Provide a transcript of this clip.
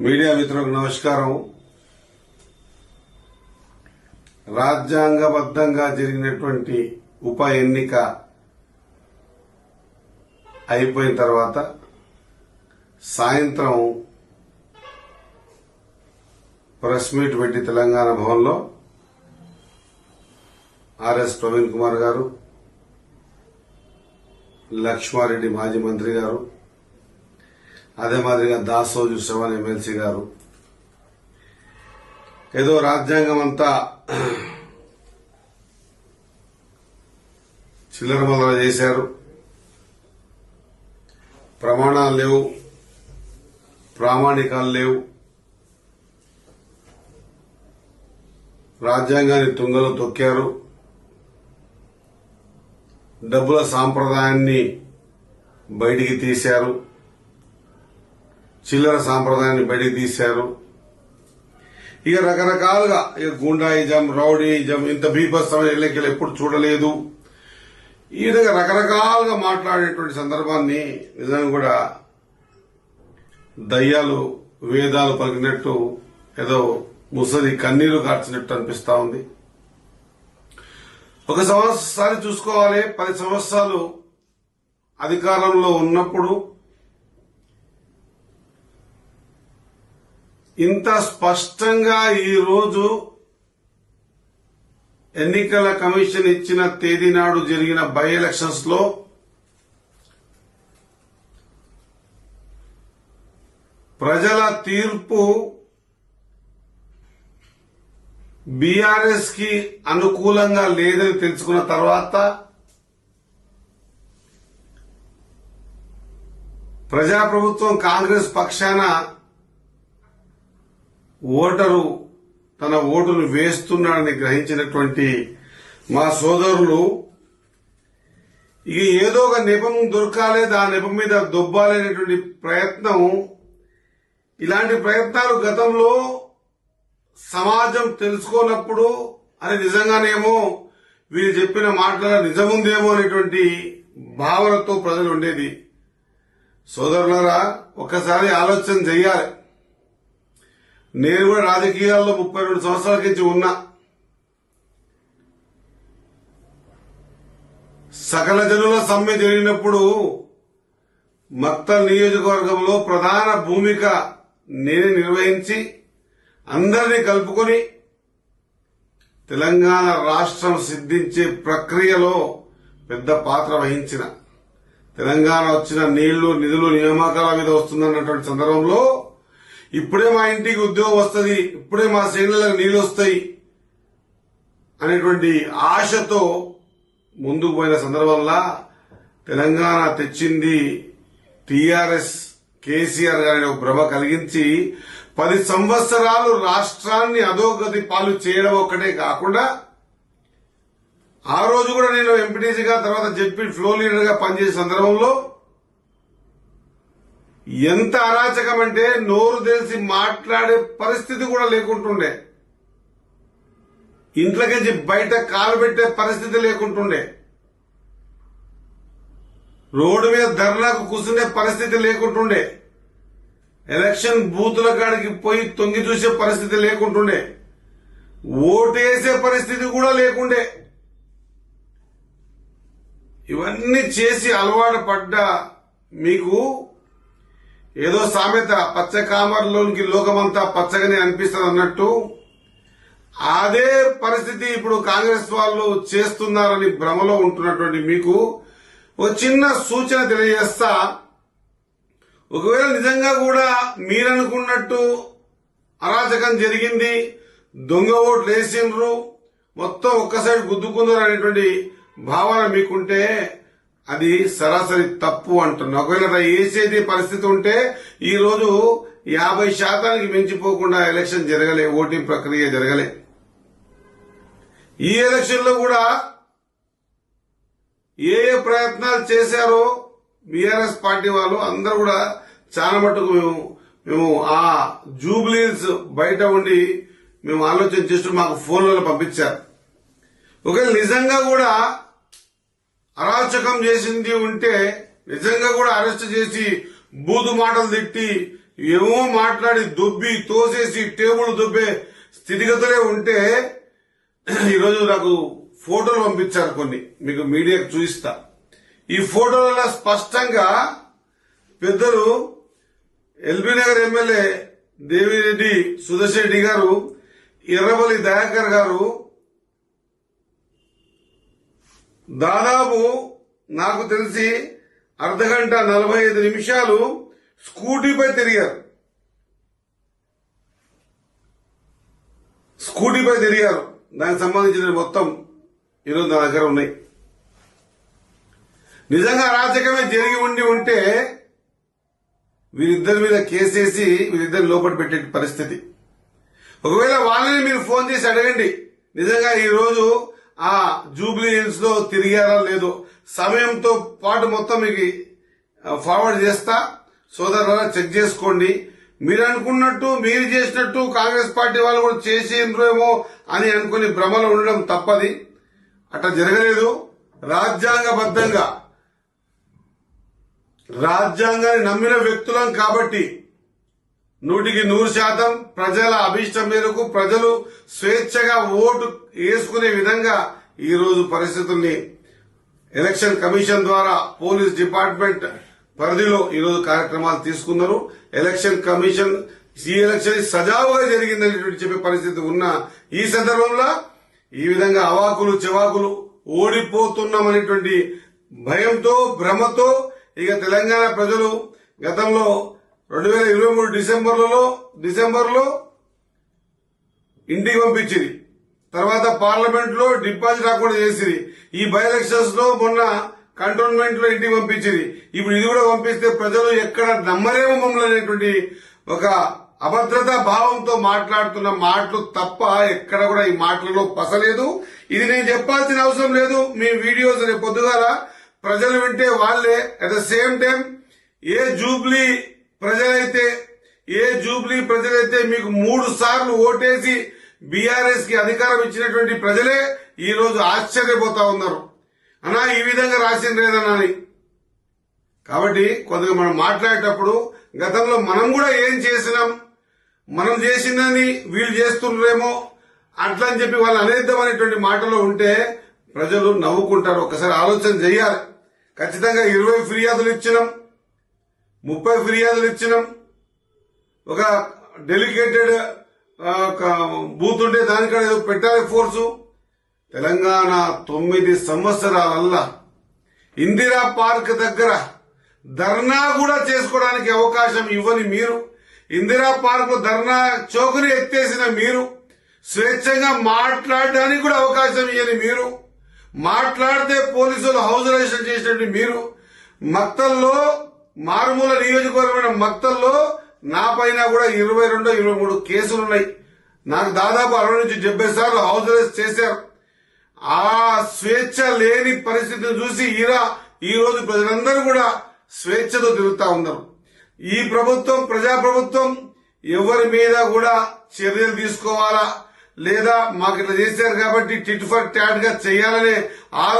Media మిత్రులకు నమస్కారం. రాజ్యాంగబద్ధంగా జరిగినటువంటి ఉప ఎన్నిక అయిపోయిన తర్వాత సాయంత్రం ప్రెస్ మీట్ పెట్టి తెలంగాణ భవన్లో ఆర్ఎస్ ప్రవీణ్ కుమార్ గారు లక్ష్మారెడ్డి మాజీ మంత్రి గారు అదే మాదిరిగా దాసోజు శ్రవణ్ ఎమ్మెల్సీ గారు. ఏదో రాజ్యాంగం అంతా చిల్లర మొదల చేశారు. ప్రమాణాలు లేవు. ప్రామాణికాలు లేవు. రాజ్యాంగాన్ని తుంగలో తొక్కారు. డబ్బుల సాంప్రదాయాన్ని బయటికి తీశారు. చిల్లర సాంప్రదాయాన్ని బయటికి తీశారు. ఇక రకరకాలుగా ఇక గుండాయిజం రౌడీయిజం ఇంత బీభత్సమైన ఎన్నికలు ఎప్పుడు చూడలేదు. ఈ విధంగా రకరకాలుగా మాట్లాడేటువంటి సందర్భాన్ని నిజంగా కూడా దయ్యాలు వేదాలు పలికినట్టు ఏదో ముసలి కన్నీరు కార్చినట్టు అనిపిస్తా ఉంది. ఒక సంవత్సరాన్ని చూసుకోవాలి. పది సంవత్సరాలు అధికారంలో ఉన్నప్పుడు ఇంత స్పష్టంగా ఈరోజు ఎన్నికల కమిషన్ ఇచ్చిన తేదీ నాడు జరిగిన బై ఎలక్షన్స్లో ప్రజల తీర్పు బీఆర్ఎస్కి అనుకూలంగా లేదని తెలుసుకున్న తర్వాత ప్రజాప్రభుత్వం కాంగ్రెస్ పక్షాన ఓటరు తన ఓటును వేస్తున్నాడని గ్రహించినటువంటి మా సోదరులు ఇక ఏదో ఒక నెపం దొరకాలి ఆ నెపం మీద దొబ్బాలనేటువంటి ప్రయత్నం ఇలాంటి ప్రయత్నాలు గతంలో సమాజం తెలుసుకోనప్పుడు అది నిజంగానేమో వీరు చెప్పిన మాటల నిజముందేమో అనేటువంటి భావనతో ప్రజలు ఉండేది. సోదరులారా ఒక్కసారి ఆలోచన చెయ్యాలి నేను కూడా రాజకీయాల్లో ముప్పై రెండు సంవత్సరాల నుంచి ఉన్నా. సకల జనుల సమ్మె జరిగినప్పుడు మత్త నియోజకవర్గంలో ప్రధాన భూమిక నేను నిర్వహించి అందరినీ కలుపుకొని తెలంగాణ రాష్ట్రం సిద్ధించే ప్రక్రియలో పెద్ద పాత్ర వహించిన. తెలంగాణ వచ్చిన నీళ్ళు నిధులు నియామకాల మీద వస్తుందన్నటువంటి సందర్భంలో ఇప్పుడే మా ఇంటికి ఉద్యోగం వస్తుంది ఇప్పుడే మా శ్రేణులకు నీళ్ళు వస్తాయి అనేటువంటి ఆశతో ముందుకు పోయిన సందర్భంలో తెలంగాణ తెచ్చింది టీఆర్ఎస్ కేసీఆర్ గారిని ఒక భ్రమ కలిగించి పది సంవత్సరాలు రాష్ట్రాన్ని అధోగతి పాలు చేయడం ఒక్కటే కాకుండా ఆ రోజు కూడా నేను ఎంపీటీసీగా తర్వాత జడ్పీ ఫ్లో లీడర్గా పనిచేసే సందర్భంలో ఎంత అరాచకం అంటే నోరు తెలిసి మాట్లాడే పరిస్థితి కూడా లేకుంటుండే. ఇంట్లోకించి బయట కాలు పెట్టే పరిస్థితి లేకుంటుండే. రోడ్డు మీద ధర్నాకు కూర్చునే పరిస్థితి లేకుంటుండే. ఎలక్షన్ బూతుల కాడికి పోయి తొంగి చూసే పరిస్థితి లేకుంటుండే. ఓటేసే పరిస్థితి కూడా లేకుండే. ఇవన్నీ చేసి అలవాటు పడ్డ మీకు ఏదో సామెత పచ్చ కామర్లోనికి లోకమంతా పచ్చగానే అనిపిస్తుంది అన్నట్టు అదే పరిస్థితి ఇప్పుడు కాంగ్రెస్ వాళ్ళు చేస్తున్నారని భ్రమలో ఉంటున్నటువంటి మీకు ఒక చిన్న సూచన తెలియజేస్తా. ఒకవేళ నిజంగా కూడా మీరనుకున్నట్టు అరాచకం జరిగింది దొంగ ఓట్లు వేసిండ్రు మొత్తం ఒక్కసైడ్ గుద్దుకున్నారు అనేటువంటి భావన మీకుంటే అది సరాసరి తప్పు అంటున్నా. ఒకవేళ అలా వేసేది పరిస్థితి ఉంటే ఈ రోజు యాభై శాతానికి మించిపోకుండా ఎలక్షన్ జరగలే ఓటింగ్ ప్రక్రియ జరగలే. ఈ ఎలక్షన్లో కూడా ఏ ఏ ప్రయత్నాలు చేశారో బీఆర్ఎస్ పార్టీ వాళ్ళు అందరూ కూడా చాలా మటుకు మేము మేము ఆ జూబ్లీస్ బయట ఉండి మేము ఆలోచన చేస్తూ మాకు ఫోన్లలో పంపించారు. ఒకవేళ నిజంగా కూడా అరాచకం చేసింది ఉంటే నిజంగా కూడా అరెస్ట్ చేసి బూదు మాటలు తిట్టి ఏమో మాట్లాడి దుబ్బి తోసేసి టేబుల్ దుబ్బే స్థితిగతులే ఉంటే ఈరోజు నాకు ఫోటోలు పంపించారు కొన్ని. మీకు మీడియాకు చూపిస్తా. ఈ ఫోటోలలో స్పష్టంగా పెద్దలు ఎల్బీ నగర్ ఎమ్మెల్యే దేవిరెడ్డి సుదర్శన్ రెడ్డి గారు ఎర్రబలి దయాకర్ గారు దాదాపు నాకు తెలిసి అర్ధగంట నలభై ఐదు నిమిషాలు స్కూటీపై తిరిగారు. స్కూటీపై తిరిగారు. దానికి సంబంధించిన మొత్తం ఈరోజు నా దగ్గర ఉన్నాయి. నిజంగా అరాచకమే జరిగి ఉండి ఉంటే వీరిద్దరి మీద కేసేసి వీరిద్దరిని లోపల పెట్టే పరిస్థితి. ఒకవేళ వాళ్ళని మీరు ఫోన్ చేసి అడగండి. నిజంగా ఈరోజు ఆ జూబ్లీ హిల్స్లో తిరిగారా లేదో సమయంతో పాటు మొత్తం మీకు ఫార్వర్డ్ చేస్తా. సోదరులారా చెక్ చేసుకోండి. మీరు అనుకున్నట్టు మీరు చేసినట్టు కాంగ్రెస్ పార్టీ వాళ్ళు కూడా చేసేమో అని అనుకుని భ్రమలో ఉండడం తప్పది. అట్లా జరగలేదు. రాజ్యాంగబద్ధంగా రాజ్యాంగాన్ని నమ్మిన వ్యక్తులం కాబట్టి నూటికి నూరు శాతం ప్రజల అభిష్టం మేరకు ప్రజలు స్వేచ్ఛగా ఓటు వేసుకునే విధంగా ఈ రోజు పరిస్థితుల్ని ఎలక్షన్ కమిషన్ ద్వారా పోలీస్ డిపార్ట్మెంట్ పరిధిలో ఈరోజు కార్యక్రమాలు తీసుకున్నారు. ఎలక్షన్ కమిషన్ ఈ ఎలక్షన్ సజావుగా జరిగిందని చెప్పే పరిస్థితి ఉన్న ఈ సందర్భంలో ఈ విధంగా అవాకులు చెవాకులు ఓడిపోతున్నామనేటువంటి భయంతో భ్రమతో ఇక తెలంగాణ ప్రజలు గతంలో రెండు వేల ఇరవై మూడు డిసెంబర్లలో డిసెంబర్లో ఇంటికి పంపించింది తర్వాత పార్లమెంట్లో డిపాజిట్ రాకుండా చేసింది ఈ బై ఎలక్షన్స్లో మొన్న కంటోన్మెంట్లో ఇంటికి పంపించింది ఇప్పుడు ఇది కూడా పంపిస్తే ప్రజలు ఎక్కడ నమ్మరేమో మమ్మల్ని అనేటువంటి ఒక అభద్రతా భావంతో మాట్లాడుతున్న మాటలు తప్ప ఎక్కడ కూడా ఈ మాటలలో పసలేదు. ఇది నేను చెప్పాల్సిన అవసరం లేదు. మీ వీడియోస్ రేపు పొద్దుగాల ప్రజలు వింటే వాళ్ళే. అట్ ద సేమ్ టైం ఏ జూబ్లీ ప్రజలైతే ఏ జూబ్లీ ప్రజలైతే మీకు మూడు సార్లు ఓటేసి బీఆర్ఎస్కి అధికారం ఇచ్చినటువంటి ప్రజలే ఈ రోజు ఆశ్చర్యపోతా ఉన్నారు. అన్నా ఈ విధంగా రాసింది అని. కాబట్టి కొద్దిగా మనం మాట్లాడేటప్పుడు గతంలో మనం కూడా ఏం చేసినాం? మనం చేసిందని వీళ్ళు చేస్తుండ్రేమో అట్లా అని చెప్పి వాళ్ళు అనేద్దాం అనేటువంటి మాటలో ఉంటే ప్రజలు నవ్వుకుంటారు. ఒకసారి ఆలోచన చేయాలి. ఖచ్చితంగా ఇరవై ఫిర్యాదులు ఇచ్చినాం. ముప్పై ఫిర్యాదులు ఇచ్చినాం. ఒక డెలికేటెడ్ బూత్ ఉంటే దానికాడ ఏదో పెట్టాలి ఫోర్సు. తెలంగాణ తొమ్మిది సంవత్సరాలల్లా ఇందిరా పార్క్ దగ్గర ధర్నా కూడా చేసుకోవడానికి అవకాశం ఇవ్వని మీరు ఇందిరా పార్క్లో ధర్నా చౌకని ఎత్తేసిన మీరు స్వేచ్ఛంగా మాట్లాడడానికి కూడా అవకాశం ఇవ్వని మీరు మాట్లాడితే పోలీసులు హౌస్ అరెస్ట్ చేసినట్టు మీరు మత్తల్లో మారుమూల నియోజకవర్గమైన మక్తల్లో నా పైన కూడా ఇరవై రెండు ఇరవై మూడు కేసులు ఉన్నాయి నాకు దాదాపు అరవై నుంచి డెబ్బై సార్లు హౌస్ అరెస్ట్ చేశారు. ఆ స్వేచ్ఛ లేని పరిస్థితిని చూసి ఈరా ఈ రోజు ప్రజలందరూ కూడా స్వేచ్ఛతో తిరుగుతా ఉన్నారు. ఈ ప్రభుత్వం ప్రజా ప్రభుత్వం ఎవరి మీద కూడా చర్యలు తీసుకోవాలా? లేదా మాకు ఇట్లా చేశారు కాబట్టి టిట్ ఫర్ ట్యాట్గా చేయాలనే ఆ